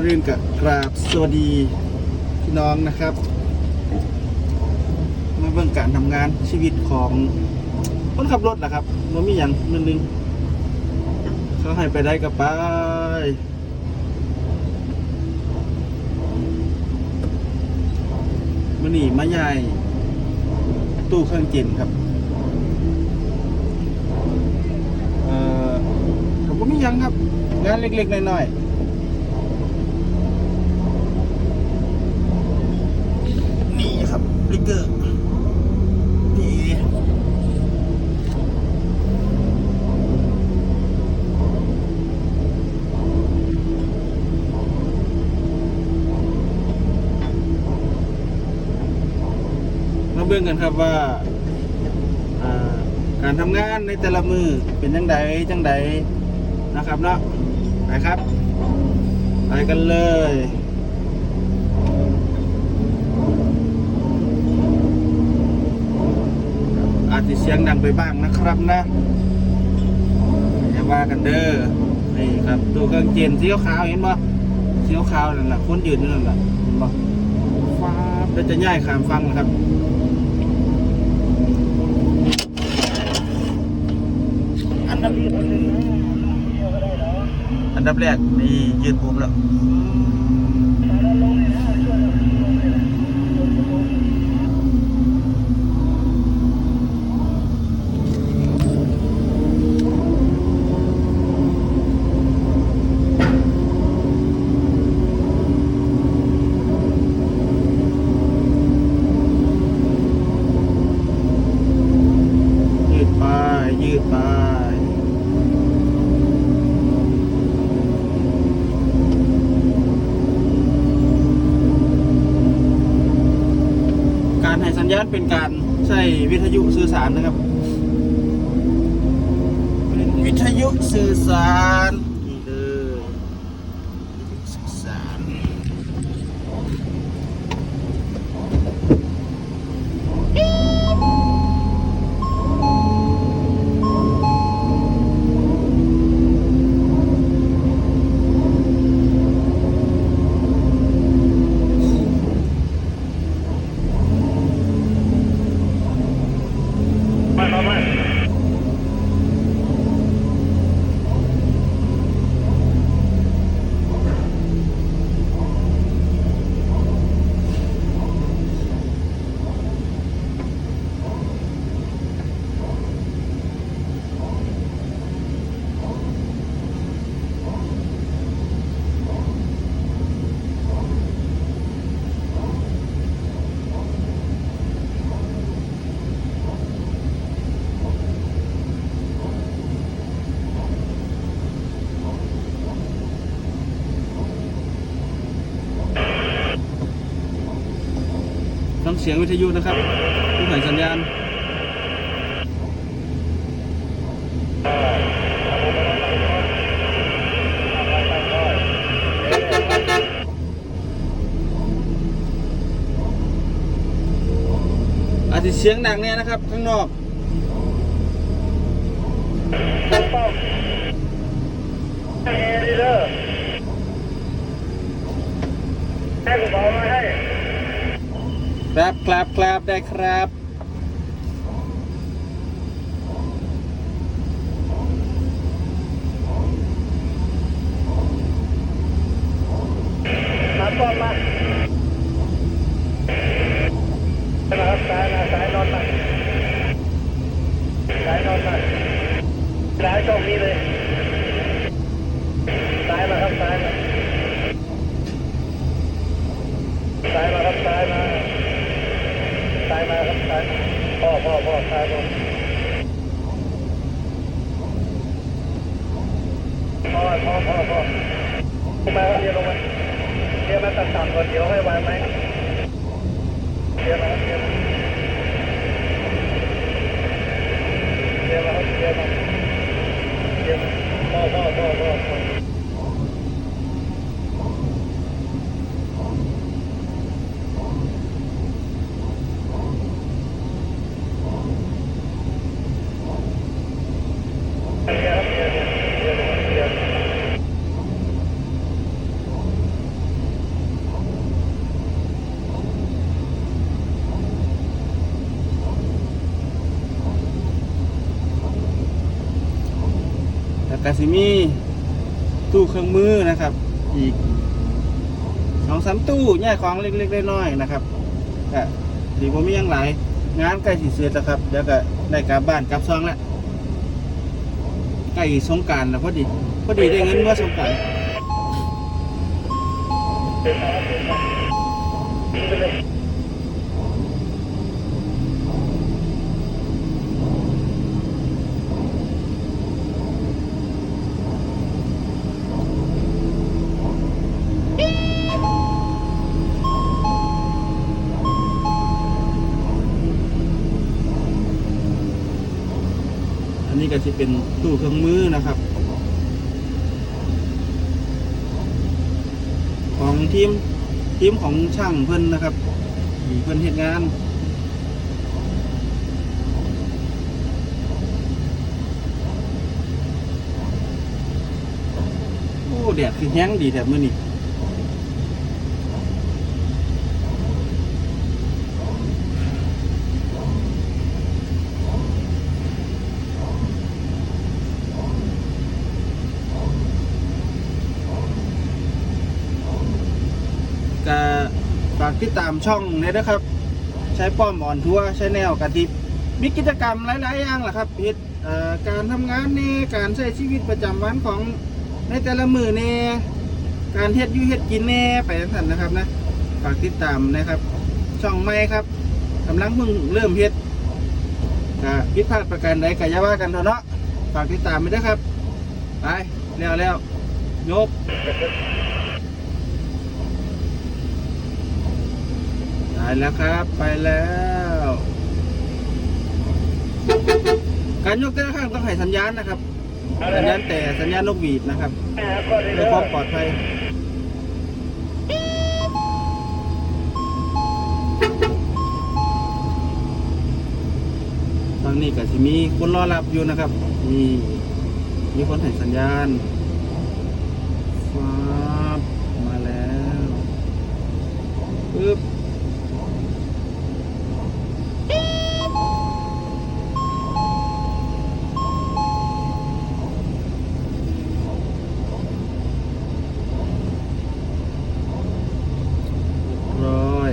อนอื่นกับกราบสวัสดีพี่น้องนะครับมาเบิ่งการทำงานชีวิตของคนขับรถนะครับมันมีอย่างนึงนึงเขาให้ไปได้กับไปมันนี่มาใหญ่ตู้เครื่องเจนครับเอ่อผมก็มียังครับ งานเล็กๆน้อยๆนี่ครับลิกเกอร์ดี ครับว่าการทำงานในแต่ละมือเป็นจังใดจังใดนะครับเนาะไปครับ ไปกันเลยอาจจะเสียงดังไปบ้างนะครับนะอย่าว่ากันเด้อนี่ครับตัวเครื่องเจนสีขาวเห็นบ่สีขาวนั่นแหละคนยืนนั่นแหละเห็นบ่ฟ้าแล้วจะย่ายขามฟังนะครับ อันดับอันดับแรกนี่ยืดปุ่มแล้วยืดไป ยืดไป การให้สั ญาณเป็นการใช้วิทยุสื่อสารนะครับ เป็นวิทยุสื่อสารนี่เลยวิทยุสื่อสารต้อง เสียงวิทยุนะครับผู้ให้สัญญาณอาจจะเสียงดังเนี่ยนะครับ ข้างนอก ครับครับครับได้ครับมาป้อมมานะครับซ้ายนะซ้ายนอนมาซ้ายนอนมาซ้ายตรงนี้เลยซ้ายมาครับซ้ายมาซ้ายมาครับซ้ายมาซ้ายมาครับ ซ้ายพ่อพ่อพ่อซ้ายลงพ่อพ่อพ่อพ่อลงมาครับเดี๋ยลงมาเดี๋ยมาต่ำๆก่อนเดี๋ยวให้วางไหมเดี๋ยมาเดี๋ยมาเดี๋ยมาครับเดี๋ยมาเดี๋ยมาพ่อพ่อพ่อพ่อพ่อเดี๋ยวครับเดี๋ยวเดี๋ยวเดี๋ยวเดี๋ยว กาซิมีตู้เครื่องมือนะครับ อีกสองสามตู้แยกของเล็กๆน้อยๆนะครับก็ดีผมมียังหลายงานใกล้สิเสร็จแล้วครับเดี๋ยวก็ได้กลับบ้านกลับซองแล้วใกล้สงการแล้วพอดีพอดีได้เงินเมื่อสงการเดินมาน ก็จะเป็นตู้เครื่องมือนะครับ ของทีมทีมของช่างเพิ่นนะครับเพิ่นเฮ็ดงานโอ้แดดคือแห้งดีแถบมือนี้ก็ฝาก ติดตามช่องนี่นะครับ ใช้ป้อมอ่อนทัวใช้แนวกะทิมีกิจกรรมหลายๆอย่างแหละครับเฮ็ดการทำงานเน่การใช้ชีวิตประจำวันของในแต่ละมือเน่การเฮ็ดยู่เฮ็ดกินเน่ไปทั้งนั้นนะครับนะฝากติดตามนะครับ ช่องใหม่ครับกำลังเพิ่งเริ่มเฮ็ดก็ผิดพลาดประการใดก็อย่าว่ากันเถอะเนาะฝากติดตามไปด้วยครับไปแล้วแล้วยก ได้ แล้วครับ ไปแล้ว การยกแต่ละครั้งต้องให้สัญญาณนะครับ สัญญาณแต่สัญญาณนกหวีดนะครับเพื่อความปลอดภัยตอนนี้ก็จะมีคนรอรับอยู่นะครับมีมีคนให้สัญญาณฟ้ามาแล้วปึ๊บ ร้อย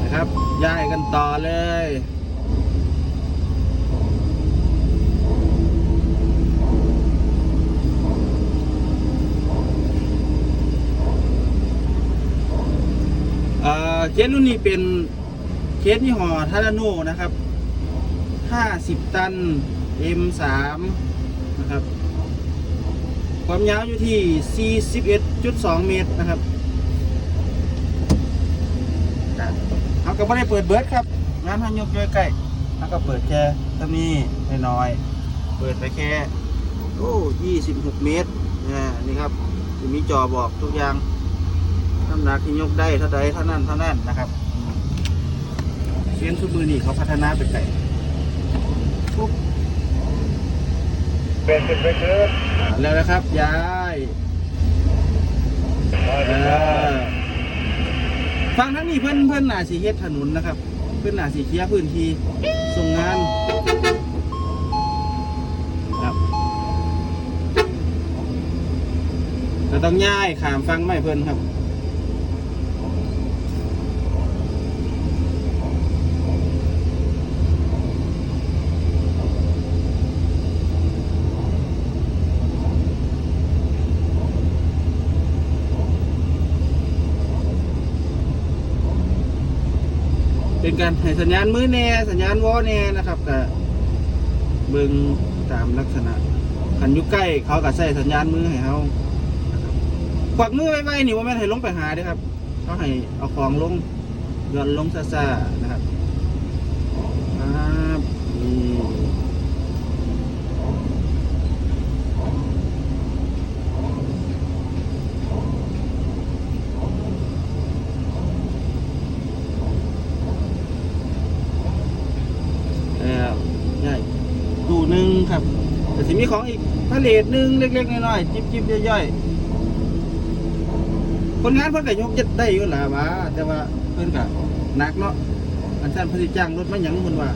นะครับ ย้ายกันต่อเลย เอ่อเค สรุ่นนี้เป็นเคสยี่ห้อทาราโนนะครับ 50 ตัน M3 นะครับ ความยาวอยู่ที่ 41.2 เมตรนะครับเขาก็ไม่ได้เปิดเบิร์ดครับงานทันยกใกล้ๆเขาก็เปิดแค่เท่านี้น้อยๆ เปิดไปแค่โอ้26 เมตรนะนี่ครับ มีจอบอกทุกอย่าง น้ำหนักที่ยกได้เท่าใดเท่านั้นเท่านั้นนะครับเชียนทุกมือนี่เขาพัฒนาไปไกลปุ๊บเป็นเป็นไปเกินอ่าแล้วนะครับย้ายร้อยเอเป็นร้อยอฟังทั้งนี้เพื่อนเพื่อนหนาสีเฮ็ดถนนนะครับ เพื่อนหนาสีเคลียร์พื้นที่ส่งงานครับจะต้องย้ายขามฟังไม่เพื่อนครับ เป็นให้สัญญาณมือแน่สัญญาณวอแน่นะครับกับเบิ่งตามลักษณะขันยุใกล้เขาก็ใส่สัญญาณมือให้เขานะควักมือไว้ๆนี่ว่าแม่นให้ลงไปหาเด้ครับเขาให้เอาของลงหย่อนลงซ่าๆนะครับครับนี่แล้วใช่ตู้หนึ่งครับจะสิ สิมีของอีก พาเลทหนึงเล็กๆน้อยๆจิบๆย่อยๆคนงานเพิ่นก็ยกเจ็ดได้อยู่ล่ะว่าแต่ว่าเพิ่นก็หนักเนาะอันท่านเพิ่นสิจ้างรถมาหยังเพิ่นว่า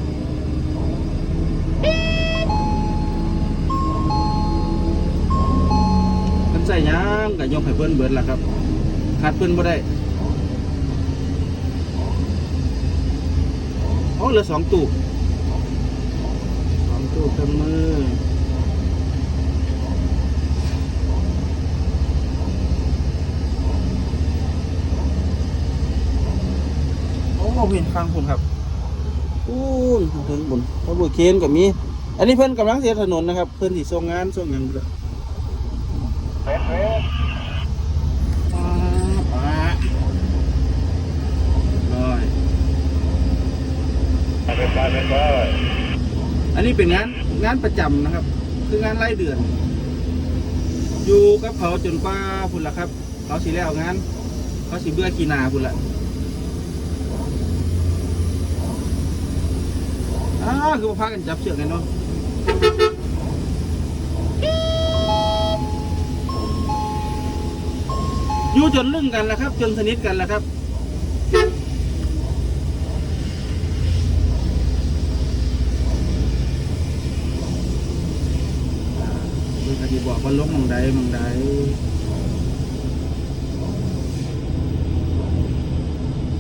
เพิ่นใส่หยังก็ยกให้เพิ่นเบิดล่ะครับขาดเพิ่นบ่ได้โอ้เหลือสองตู้สองตู้เครื่องมือ โอ้เห็นฟังผมครับอู้นถึงบุญพระบุเคนก็มี อันนี้เพิ่นกำลังเสียถนนนะครับ เพิ่นสิส่งงานส่งหยังอยู่แล้วเฟสเฟสป๊าบป๊าบร้อยเป็นไปเป็นไปอันนี้เป็นงานงานประจำนะครับ คืองานรายเดือน อยู่กับเขาจนกว่าพุ่นละครับ เขาสิแล้วงาน เขาสิเบื่อกีนาพุ่นละ อ้าคือมาพากันจับเชือกกันเนาะอยู่จนลึ่งกันแล้วครับ จนสนิทกันแล้วครับเพิ่นก็สิบอกว่าลงหมองใดมองใด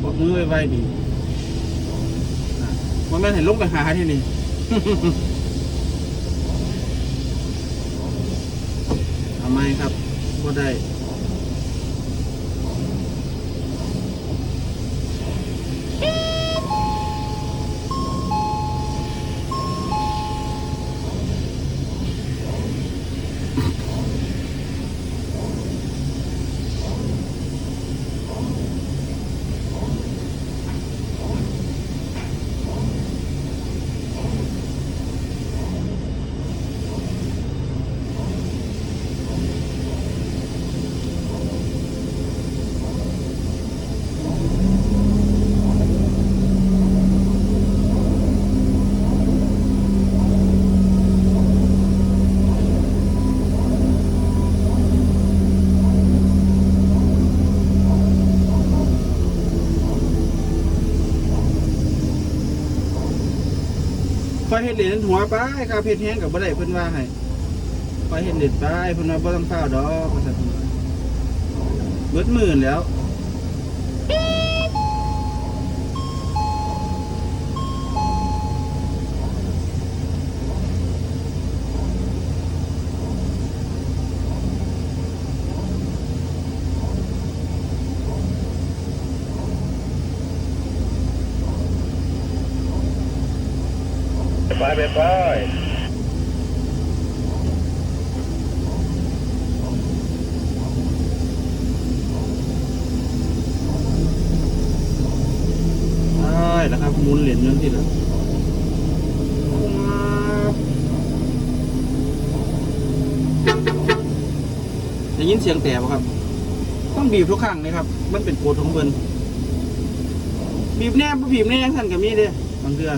บอกมือไว้ดี มันแม่เห็นลงไปหาที่นี่ทำไมครับก็ได้ เห็ดเหรียญหัวไปครับเห็ดแห้งกับบ่ได้เพิ่นว่าให้ไปเห็ดเหรียญไปเพิ่นว่าบ่ต้องเฝ้าดอกว่าซั่นเพิ่นว่าเบิดหมื่นแล้ว เป็นไปเป็นไป ได้แล้วครับหมุนเหรียญเงินที่ละได้ ยินเสียงแต่บ่ครับ ต้องบีบทุกครั้งนะครับ มันเป็นโกดของเพิ่นบีบแน่บ่บีบแน่ยังสั่นก็มีเด้บางเทื่อ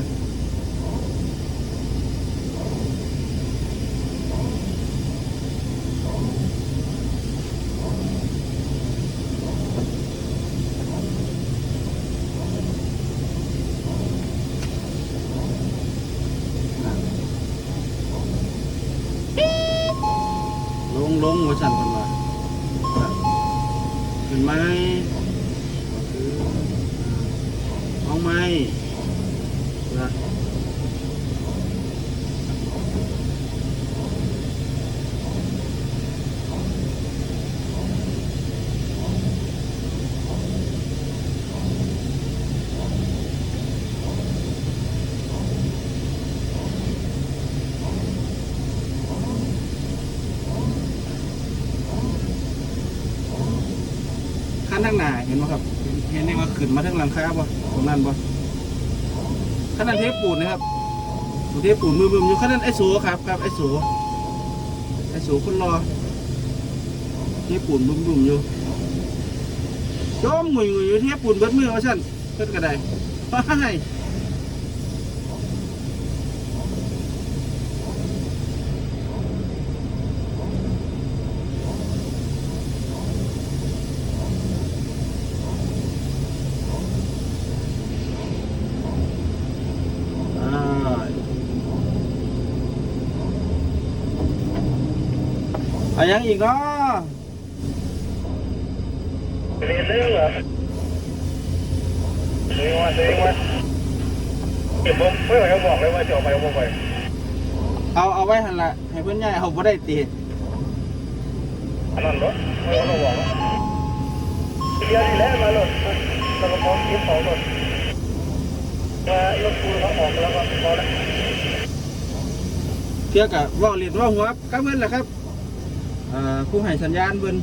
ลงลงว่าสั่นคนว่าเห็นไหมเอาไหมนะขั้นทางหน้าเห็นไหมครับ เห็ นมาทั้งหลังคาบ่ตรงนั้นบ่ขนาดเทปปูนนะครับเทปปูนมือมืออยู่ขนาดไอ้สูครับครับไอ้สูไอ้สูคนรอเทปปูนบุ้มบุ้มอยู่จอมงุยงุยอยู่เทปปูนเบิดมือว่าฉันเพิ่นก็ได้ไป ยังอีกเนาะเรียนเรื่องเหรอเรียนว่าเรียนว่าเดี๋ยวผมไม่ไหวก็บอกเลยว่าจะออกไปก็บอกไปเอาเอาไว้หันละให้เพื่อนย่ายเอาบ่ได้ตีอันนั้นรถไม่ต้องบอกเดียวดีแล้วมาหลดเราก็พร้อมยิ้มของหลดว่ารถคูเขาออกแล้วก็พอแล้วเชื่อกับว่าเรียนว่าหัวกับเพื่อนแหละครับอ่า ผู้ให้สัญญาณเพิ่น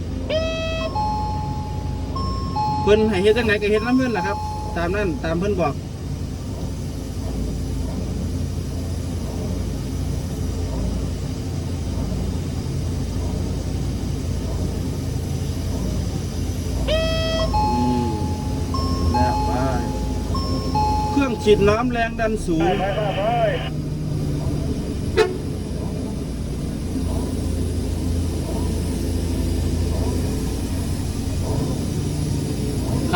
เพิ่นให้เฮ็ดจังไหนก็เฮ็ดน้ำเพิ่นแหละครับ ตามนั้นตามเพิ่นบอกเครื่องฉีดน้ำแรงดันสูง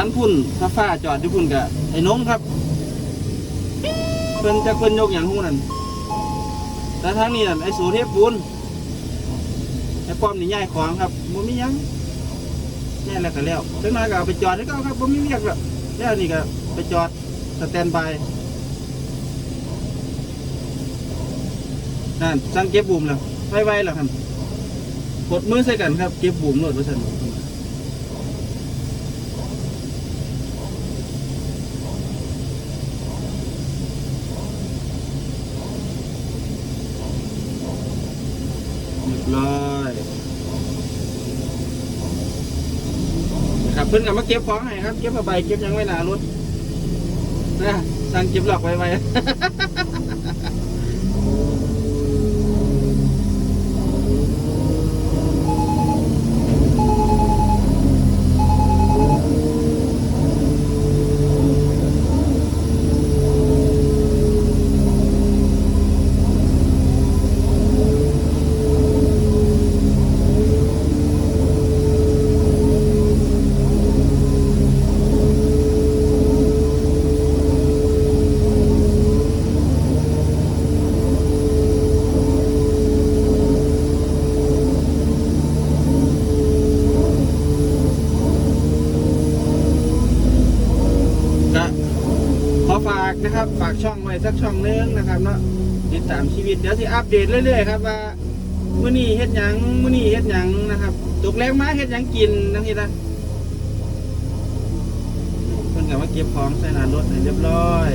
ขันพุ่นถ้าฟ้าจอดที่พุ่นกะไอ้น้องครับเพิ่นจะเพิ่นยกอย่างหู้นั่นแต่ทางนี้นั่นไอ้สูเทพบุญไอ้ป้อมนี่ย้ายของครับบ่มีหยังย้ายแล้วก็แล้วจังน้อยก็เอาไปจอดให้เขาครับบ่มีเวียกแล้วแล้วนี่ก็ไปจอดสแตนบายนั่นสั่งเก็บบุมแล้วไวๆแล้วครับกดมือใส่กันครับเก็บบุมโลดว่าซั่น เลยนะครับเพิ่นกับมาเก็บของให้ครับ เก็บมาใบเก็บยังไว้หนารถนะสั่งเก็บหลอกไว้ไว้ ก็ขอฝากนะครับ ฝากช่องไว้ สักช่องนึงนะครับเนาะติดตามชีวิตเดี๋ยวสิอัปเดตเรื่อยๆครับว่ามื้อนี้เฮ็ดหยังมื้อนี้เฮ็ดหยังนะครับตกแรงมาเฮ็ดหยังกินทั้งทีละเพิ่นก็มาเก็บของใส่หน้ารถให้เรียบร้อย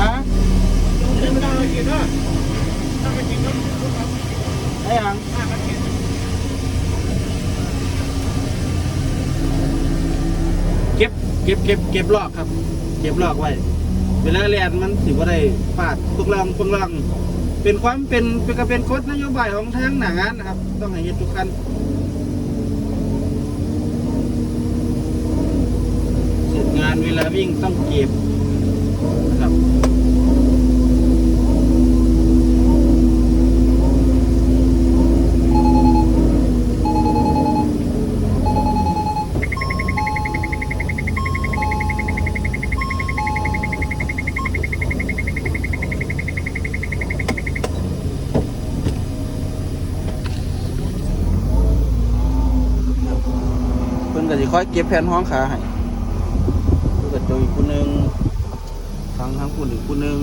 ฮะไอ้ยังเก็บ เก็บลอกครับ เก็บลอกไว้ เวลาเรียนมันถือว่าได้ปาดพวกลังพวกลังเป็นความเป็นเป็นก็เป็นกฎนโยบายของทางหน่างานนะครับ ต้องให้เห็นทุกคันเสร็จงานเวลาวิ่งต้องเก็บนะครับ คอยเก็บแผ่นห้องขาให้เพิ่นก็โจอีกผู้หนึงฟังทางผู้หนึ่งผู้หนึง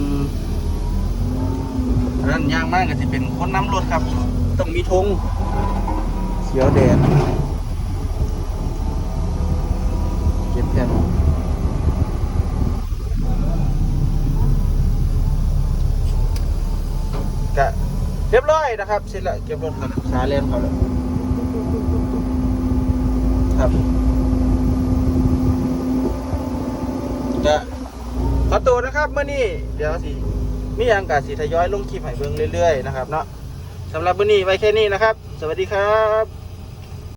อันนั้นย่างมากก็สิเป็นคนน้ำรถครับ ต้องมีธงเขียวแดงเก็บแผ่นเรียบร้อยนะครับเสร็จแล้วเก็บรถครับขาเล่นเขาแล้วครับจะ ขอตัวนะครับเมื่อนี้เดี๋ยวสิมีอย่างกาสีทยอยลงคลิปให้เบิ่งเรื่อยๆนะครับเนาะสำหรับเมื่อนี้ไว้แค่นี้นะครับ สวัสดีครับ